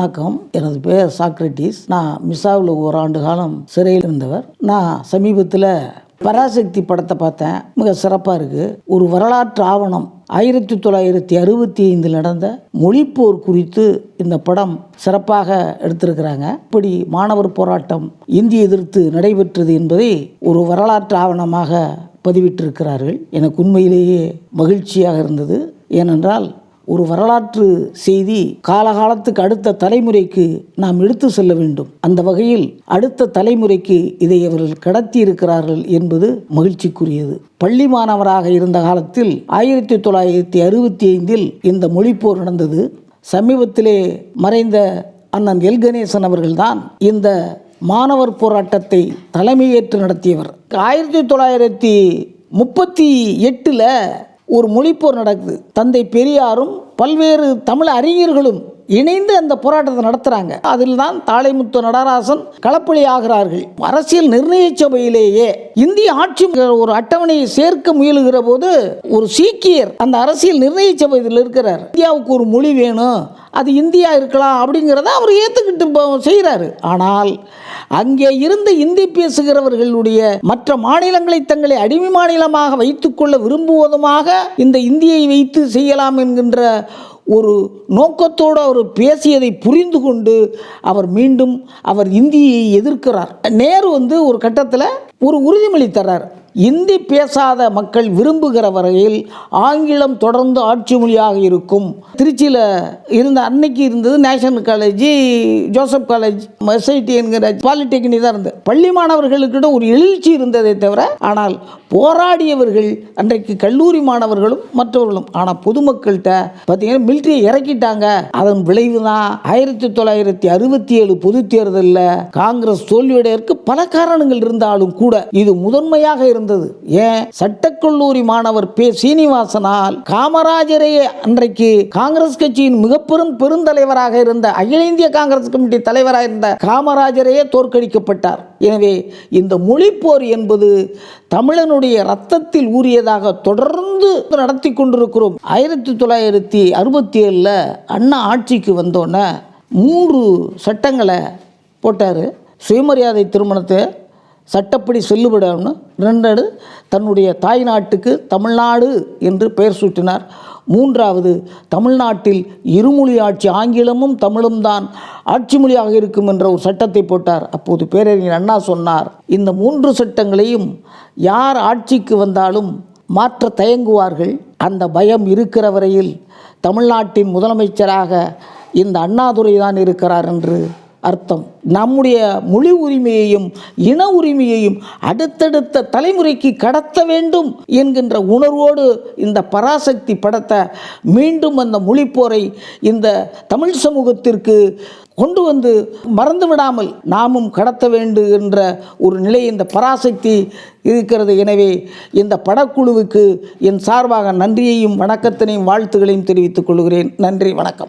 வணக்கம். எனது பெயர் சாக்ரட்டிஸ் நான் மிசாவில் ஒரு ஆண்டு காலம் சிறையில் இருந்தவர். நான் சமீபத்தில் பராசக்தி படத்தை பார்த்தேன். மிக சிறப்பாக இருக்குது ஒரு வரலாற்று ஆவணம். ஆயிரத்தி தொள்ளாயிரத்தி அறுபத்தி ஐந்தில் நடந்த மொழிப்போர் குறித்து இந்த படம் சிறப்பாக எடுத்திருக்கிறாங்க. இப்படி மாணவர் போராட்டம் இந்திய எதிர்த்து நடைபெற்றது என்பதை ஒரு வரலாற்று ஆவணமாக பதிவிட்டிருக்கிறார்கள். எனக்கு உண்மையிலேயே மகிழ்ச்சியாக இருந்தது. ஏனென்றால் ஒரு வரலாற்று செய்தி காலகாலத்துக்கு அடுத்த தலைமுறைக்கு நாம் எடுத்து செல்ல வேண்டும். அந்த வகையில் அடுத்த தலைமுறைக்கு இதை அவர்கள் கடத்தி இருக்கிறார்கள் என்பது மகிழ்ச்சிக்குரியது. பள்ளி மாணவராக இருந்த காலத்தில் ஆயிரத்தி தொள்ளாயிரத்தி அறுபத்தி ஐந்தில் இந்த மொழிப்போர் நடந்தது. சமீபத்திலே மறைந்த அண்ணன் எல். கணேசன் அவர்கள்தான் இந்த மாணவர் போராட்டத்தை தலைமையேற்று நடத்தியவர். ஆயிரத்தி தொள்ளாயிரத்தி முப்பத்தி எட்டில் ஒரு மொழிப்போர் நடக்குது. தந்தை பெரியாரும் பல்வேறு தமிழ் அறிஞர்களும் இணைந்து அந்த போராட்டத்தை நடத்துகிறாங்க அதில் தான் தாளைமுத்து நடராசன் களப்பலி ஆகிறார்கள். அரசியல் நிர்ணய சபையிலேயே இந்திய ஆட்சி ஒரு அட்டவணையை சேர்க்க முயலுகிற போது ஒரு சீக்கியர் அந்த அரசியல் நிர்ணய சபையில் இருக்கிறார். இந்தியாவுக்கு ஒரு மொழி வேணும். அது இந்தியா இருக்கலாம் அப்படிங்கிறத அவர் ஏற்றுக்கிட்டு செய்கிறாரு ஆனால் அங்கே இருந்து இந்தி பேசுகிறவர்களுடைய மற்ற மாநிலங்களை தங்களை அடிமை மாநிலமாக வைத்துக்கொள்ள விரும்புவதுமாக இந்த இந்தியை வைத்து செய்யலாம் என்கின்ற ஒரு நோக்கத்தோடு அவர் பேசியதை புரிந்து கொண்டு அவர் மீண்டும் அவர் இந்தியை எதிர்க்கிறார். நேரு வந்து ஒரு கட்டத்தில் ஒரு உறுதிமொழி தர்றார். இந்தி பேசாத மக்கள் விரும்புகிற வரையில் ஆங்கிலம் தொடர்ந்து ஆட்சி மொழியாக இருக்கும். திருச்சியில் இருந்த அன்னைக்கு இருந்தது national college Joseph college SIT என்கிற பாலிடெக்னிக் தான் இருந்தது. பள்ளி மாணவர்களுக்கிட்ட ஒரு எழுச்சி இருந்ததை தவிர ஆனால் போராடியவர்கள் அன்றைக்கு கல்லூரி மாணவர்களும் மற்றவர்களும். ஆனால் பொதுமக்கள்கிட்ட பார்த்தீங்கன்னா மிலிட்டரியை இறக்கிட்டாங்க. அதன் விளைவு தான் ஆயிரத்தி தொள்ளாயிரத்தி அறுபத்தி ஏழு பொது தேர்தலில் காங்கிரஸ் தோல்வியடைவதற்கு பல காரணங்கள் இருந்தாலும் கூட இது முதன்மையாக இருந்தது. ஏன்? சட்டக்கல்லூரி மாணவர் பே. சீனிவாசனால் காமராஜரையே அன்றைக்கு காங்கிரஸ் கட்சியின் மிக பெரும் பெருந்தலைவராக இருந்த அகில இந்திய காங்கிரஸ் கமிட்டி தலைவராக இருந்த காமராஜரையே தோற்கடிக்கப்பட்டார். எனவே இந்த மொழிப்போர் என்பது தமிழனுடைய ரத்தத்தில் ஊறியதாக தொடர்ந்து நடத்தி கொண்டிருக்கிறோம். ஆயிரத்தி தொள்ளாயிரத்தி அறுபத்தி ஏழில் அண்ணா ஆட்சிக்கு வந்தோன்னே மூன்று சட்டங்களை போட்டார். சுயமரியாதை திருமணத்தை சட்டப்படி செல்லுபடாம்னு ரெண்டாவது தன்னுடைய தாய் நாட்டுக்கு தமிழ்நாடு என்று பெயர் சூட்டினார். மூன்றாவது தமிழ்நாட்டில் இருமொழி ஆட்சி ஆங்கிலமும் தமிழும் தான் ஆட்சி மொழியாக இருக்கும் என்ற ஒரு சட்டத்தை போட்டார். அப்போது பேரறிஞர் அண்ணா சொன்னார் இந்த மூன்று சட்டங்களையும் யார் ஆட்சிக்கு வந்தாலும் மாற்ற தயங்குவார்கள். அந்த பயம் இருக்கிற வரையில் தமிழ்நாட்டின் முதலமைச்சராக இந்த அண்ணாதுரை தான் இருக்கிறார் என்று அர்த்தம். நம்முடைய மொழி உரிமையையும் இன உரிமையையும் அடுத்தடுத்த தலைமுறைக்கு கடத்த வேண்டும் என்கின்ற உணர்வோடு இந்த பராசக்தி படத்தை மீண்டும் அந்த மொழிப்போரை இந்த தமிழ் சமூகத்திற்கு கொண்டு வந்து மறந்து விடாமல் நாமும் கடத்த வேண்டும் என்ற ஒரு நிலை இந்த பராசக்தி இருக்கிறது. எனவே இந்த படக்குழுவுக்கு என் சார்பாக நன்றியையும் வணக்கத்தினையும் வாழ்த்துகளையும் தெரிவித்துக் கொள்கிறேன். நன்றி வணக்கம்.